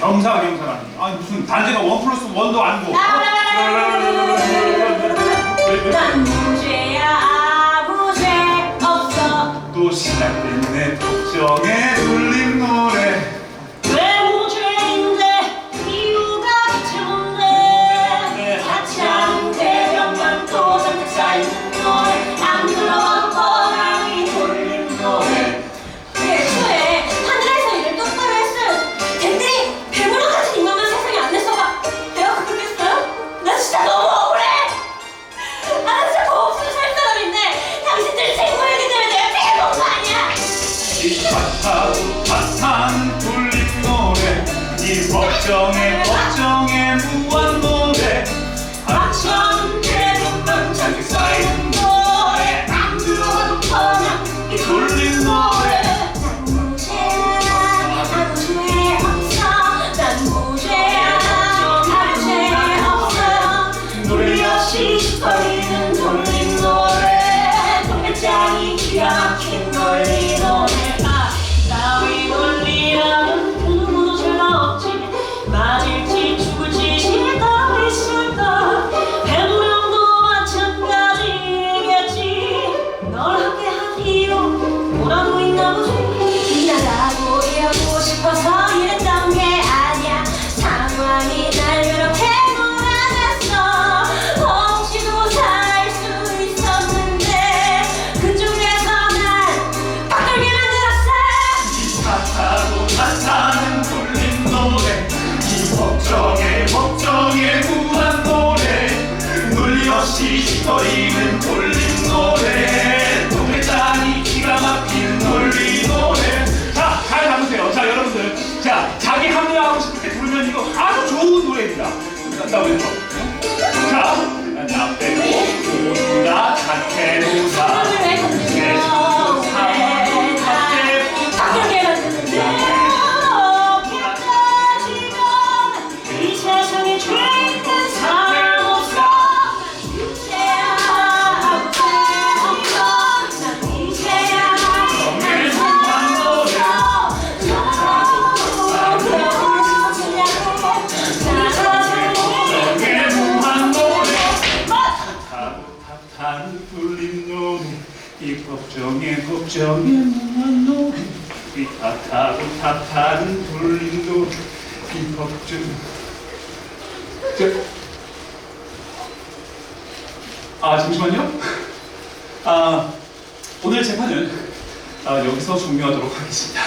경사 경사라니. 아니 무슨 단지가 원 플러스 원도 아니고. 난 무죄야 아무 죄 없어 또 시작됐네 걱정에 울린 노래. 왜 무죄인데 이유가 대체 뭔데 가참 대명만 또 잔뜩 쌓이 노래. 이 걱정에 걱정에 무한 노래. 박천 대문만 잔뜩 쌓이는 노래 안 뻔한 이 돌린 노 이유 뭐라도 있나 보지 미안하고 이러고 싶어서 이랬던 게 아니야 상황이 날 그렇게 몰아갔어 없이도 살수 있었는데 그중에서 난 바꾸게 만들었어 탓하고 탓하는 울린 노래. 이 걱정에 걱정에 무한 노래. 없이 시커리는 자, 나 왼쪽. 자, 나빼 탓하는 울린 노래 이 걱정에 걱정에 무한 노래 이 탓하고 탓하는 울린 노래 이 걱정. 저, 아 잠시만요. 아 오늘 재판은 아, 여기서 종료하도록 하겠습니다